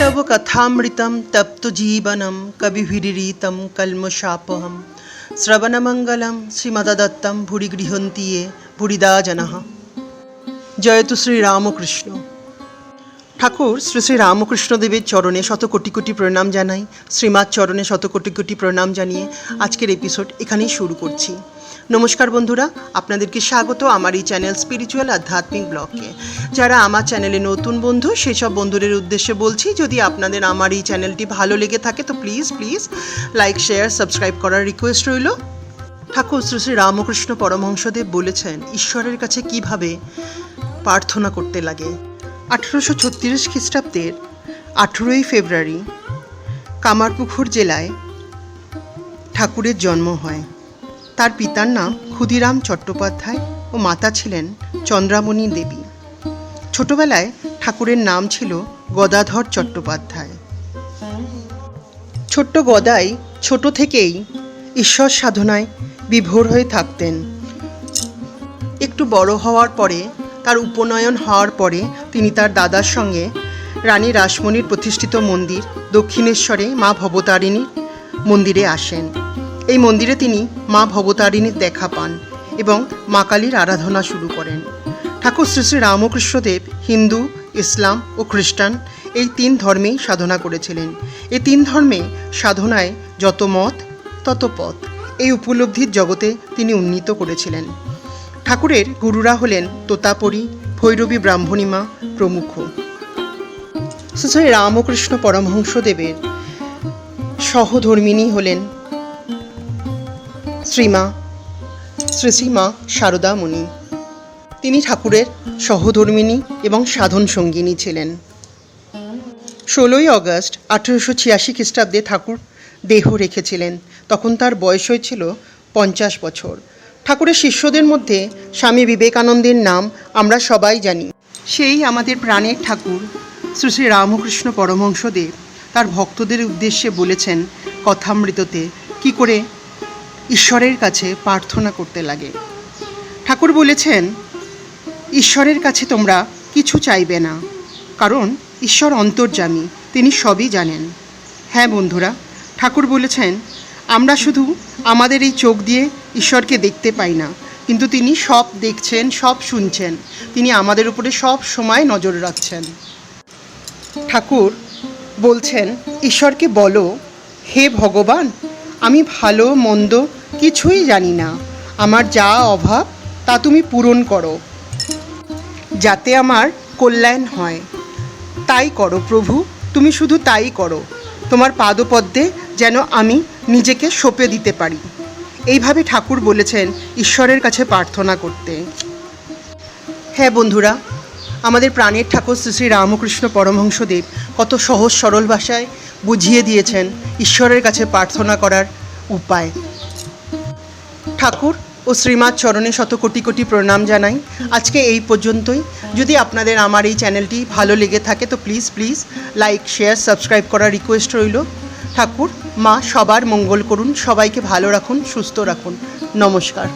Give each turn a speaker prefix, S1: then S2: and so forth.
S1: तव कथामृतं तप्तजीवनं कविभिरीतं कल्मषापहं श्रवणमङ्गलं श्रीमदत्तं भुरि गृहन्ति ये भुरिदा जनः জয়তু শ্রী রামকৃষ্ণ ঠাকুর, শ্রী শ্রী রামকৃষ্ণদেবের চরণে শত কোটি কোটি প্রণাম জানাই, শ্রীমার চরণে শত কোটি কোটি প্রণাম জানিয়ে আজকের এপিসোড এখানেই শুরু করছি। নমস্কার বন্ধুরা, আপনাদেরকে স্বাগত আমার এই চ্যানেল স্পিরিচুয়াল আধ্যাত্মিক ব্লগকে যারা আমার চ্যানেলে নতুন বন্ধু, সেসব বন্ধুদের উদ্দেশ্যে বলছি, যদি আপনাদের আমার এই চ্যানেলটি ভালো লেগে থাকে, তো please please like share subscribe করার রিকোয়েস্ট রইল। ঠাকুর শ্রী শ্রী রামকৃষ্ণ পরমহংসদেব বলেছেন, ঈশ্বরের কাছে কীভাবে প্রার্থনা করতে লাগে আঠেরোশো ছত্রিশ খ্রিস্টাব্দের আঠেরোই ফেব্রুয়ারি কামারপুকুর জেলায় ঠাকুরের জন্ম হয়। তার পিতার নাম ক্ষুদিরাম চট্টোপাধ্যায় ও মাতা ছিলেন চন্দ্রামণি দেবী। ছোটবেলায় ঠাকুরের নাম ছিল গদাধর চট্টোপাধ্যায়। ছোট্ট গদাই ছোট থেকেই ঈশ্বর সাধনায় বিভোর হয়ে থাকতেন। একটু বড় হওয়ার পরে তার উপনয়ন হওয়ার পরে তিনি তার দাদার সঙ্গে রানী রাসমণির প্রতিষ্ঠিত মন্দির দক্ষিণেশ্বরে মা ভবতারিণীর মন্দিরে আসেন। এই মন্দিরে তিনি মা ভবতারিণীর দেখা পান এবং মা কালীর আরাধনা শুরু করেন। ঠাকুর শ্রী শ্রী রামকৃষ্ণদেব হিন্দু, ইসলাম ও খ্রিস্টান এই তিন ধর্মেই সাধনা করেছিলেন। এই তিন ধর্মে সাধনায় যত মত, তত পথ। এই উপলব্ধির জগতে তিনি উন্নীত করেছিলেন। ঠাকুরের গুরুরা হলেন তোতাপরি, ভৈরবী ব্রাহ্মণীমা প্রমুখ। শ্রী রামকৃষ্ণ পরমহংসদেবের সহধর্মিনী হলেন শ্রীমা, শ্রী শ্রীমা শারদা মুনি তিনি ঠাকুরের সহধর্মিনী এবং সাধন সঙ্গিনী ছিলেন। ষোলোই আগস্ট আঠেরোশো ছিয়াশি খ্রিস্টাব্দে ঠাকুর দেহ রেখেছিলেন। তখন তার বয়স হয়েছিল পঞ্চাশ বছর। ঠাকুরের শিষ্যদের মধ্যে স্বামী বিবেকানন্দের নাম আমরা সবাই জানি। সেই আমাদের প্রাণের ঠাকুর, শ্রী শ্রী রামকৃষ্ণ পরমহংসদেব, তার ভক্তদের উদ্দেশ্যে বলেছেন কথামৃততে কি করে ঈশ্বরের কাছে প্রার্থনা করতে লাগে। ঠাকুর বলেছেন, ঈশ্বরের কাছে তোমরা কিছু চাইবে না, কারণ ঈশ্বর অন্তর্যামী, তিনি সবই জানেন। হ্যাঁ বন্ধুরা, ঠাকুর বলেছেন, আমরা শুধু আমাদের এই চোখ দিয়ে ঈশ্বরকে দেখতে পাই না। কিন্তু তিনি সব দেখছেন, সব শুনছেন। তিনি আমাদের উপরে সব সময় নজর রাখছেন। ঠাকুর বলছেন, ঈশ্বরকে বলো, হে ভগবান, আমি ভালো, মন্দ কিছুই জানি না। আমার যা অভাব, তা তুমি পূরণ করো। যাতে আমার কল্যাণ হয়। তাই করো প্রভু, তুমি শুধু তাই করো। তোমার পাদপদ্মে যেন আমি নিজেকে সঁপে দিতে পারি। এইভাবে ঠাকুর বলেছেন ঈশ্বরের কাছে প্রার্থনা করতে। হ্যাঁ বন্ধুরা, আমাদের প্রাণের ঠাকুর শ্রী শ্রী রামকৃষ্ণ পরমহংসদেব কত সহজ সরল ভাষায় বুঝিয়ে দিয়েছেন ঈশ্বরের কাছে প্রার্থনা করার উপায়। ঠাকুর ও শ্রীমার চরণে শত কোটি কোটি প্রণাম জানাই। আজকে এই পর্যন্তই। যদি আপনাদের আমার এই চ্যানেলটি ভালো লেগে থাকে তো please please like share subscribe করার রিকোয়েস্ট রইল। ঠাকুর মা সবার মঙ্গল করুন সবাইকে ভালো রাখুন সুস্থ রাখুন। নমস্কার।